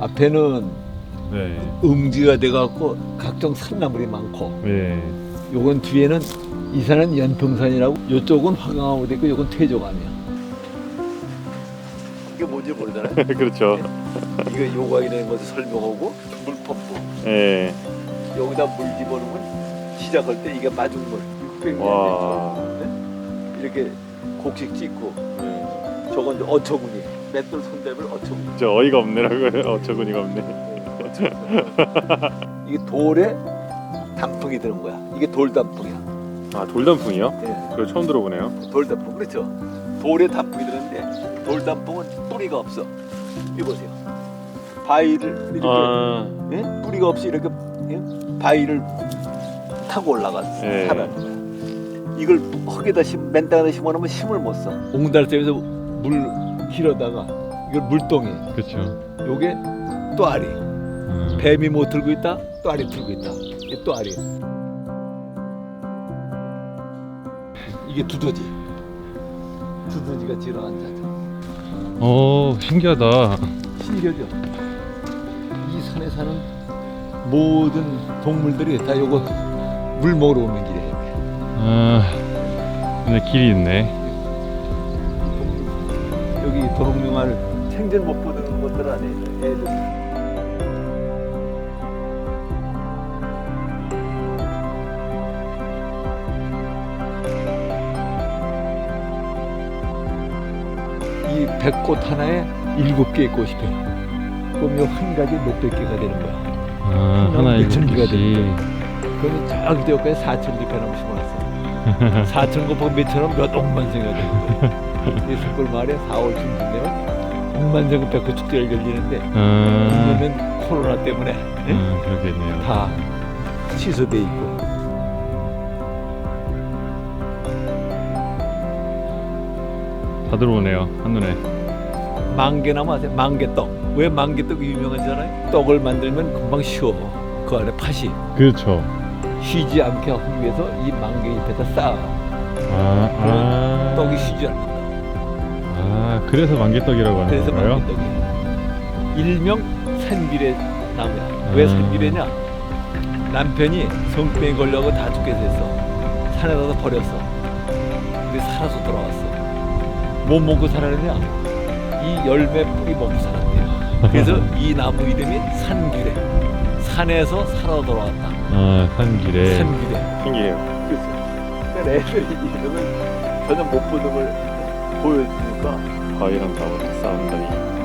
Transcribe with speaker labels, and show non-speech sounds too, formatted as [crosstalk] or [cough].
Speaker 1: 앞에는
Speaker 2: 네.
Speaker 1: 음지가 돼갖고 각종 산나물이 많고
Speaker 2: 네.
Speaker 1: 요건 뒤에는 이 산은 연평산이라고 요쪽은 화강암으로 있고 요건 퇴조암이야 이게 뭔지 모르잖아요 [laughs]
Speaker 2: 그렇죠.
Speaker 1: 이거 요각이 되는 것을 설명하고 물 펌프
Speaker 2: 네.
Speaker 1: 여기다 물 집어넣으면 시작할 때 이게 마중물 600ml
Speaker 2: 와.
Speaker 1: 이렇게 곡식 찍고
Speaker 2: 네.
Speaker 1: 저건 이제 어처구니 맷돌 손잡을 어처구니
Speaker 2: 저 어이가 없네라고요. 어처구니가 없네. [laughs]
Speaker 1: 이게 돌에 단풍이 드는 거야 이게 돌 단풍이야
Speaker 2: 아 돌단풍이요?
Speaker 1: 예.
Speaker 2: 그거 처음 들어보네요.
Speaker 1: 돌 단풍 그렇죠 돌에 단풍이 드는데 돌 단풍은 뿌리가 없어 이 보세요 바위를 이렇게
Speaker 2: 아.
Speaker 1: 예? 뿌리가 없이 이렇게 예? 바위를 타고 올라갔어
Speaker 2: 예.
Speaker 1: 거야 이걸 흙에다 심, 맨 땅에다 심어놓으면 힘을 못 써 옹달샘에서 물 길어다가 이걸 물동이.
Speaker 2: 그렇죠.
Speaker 1: 요게 또아리.
Speaker 2: 음.
Speaker 1: 뱀이 못 들고 있다? 또아리 들고 있다. 이게 또아리. 이게 두더지. 두더지가 지나앉아서
Speaker 2: 어 신기하다.
Speaker 1: 신기하죠? 이 산에 사는 모든 동물들이 다 요거 물 먹으러 오는 길이에요.
Speaker 2: 아 근데 길이 있네.
Speaker 1: 도롱뇽알 생전 못 보는 것들 아니에요 애들 이 백꽃 하나에 일곱 개의 꽃이 펴요. 그럼 요한 가지 몇백 개가 되는 거야.
Speaker 2: 아 하나
Speaker 1: 몇천
Speaker 2: 일곱
Speaker 1: 개가
Speaker 2: 개씩.
Speaker 1: 그러면 저기 저까지 사천 리카나무 심어놨어. [laughs] 사천 곱하기 몇천 원 몇 억만 되 는 거야. 이 숯골 마을에 4월 중순 되면 억만세급 백꽃 축제가 열리는데
Speaker 2: 아,
Speaker 1: 이제는 코로나 때문에 예?
Speaker 2: 아.
Speaker 1: 다 취소돼 있고
Speaker 2: 다 들어오네요 한눈에.
Speaker 1: 만개나무 아세요? 만개떡 왜 만개떡이 유명한지 알아요? 떡을 만들면 금방 쉬워 그 안에 팥이
Speaker 2: 그렇죠.
Speaker 1: 쉬지 않게 하기 위해서 이 만개 잎에다 쌓아
Speaker 2: 아, 아.
Speaker 1: 떡이 쉬지
Speaker 2: 아 그래서 만개떡이라고 하는
Speaker 1: 그래서
Speaker 2: 건가요?
Speaker 1: 만개떡이 일명 산비례 나무야 왜
Speaker 2: 음.
Speaker 1: 산비례냐 남편이 성병에 걸려고 다 죽게 됐어 산에다 버렸어 근데 살아서 돌아왔어 뭐 먹고 살았느냐 이 열매 뿌리 먹고 살았대요 그래서 [laughs] 이 나무 이름이 산귀래 산에서 살아 돌아왔다
Speaker 2: 아 산길에.
Speaker 1: 산귀래
Speaker 2: 신기해요.
Speaker 1: 그래서 그러니까 애들이 이름을 전혀 못 보는 걸 보여주니까
Speaker 2: 바위랑 나무랑 싸운다니.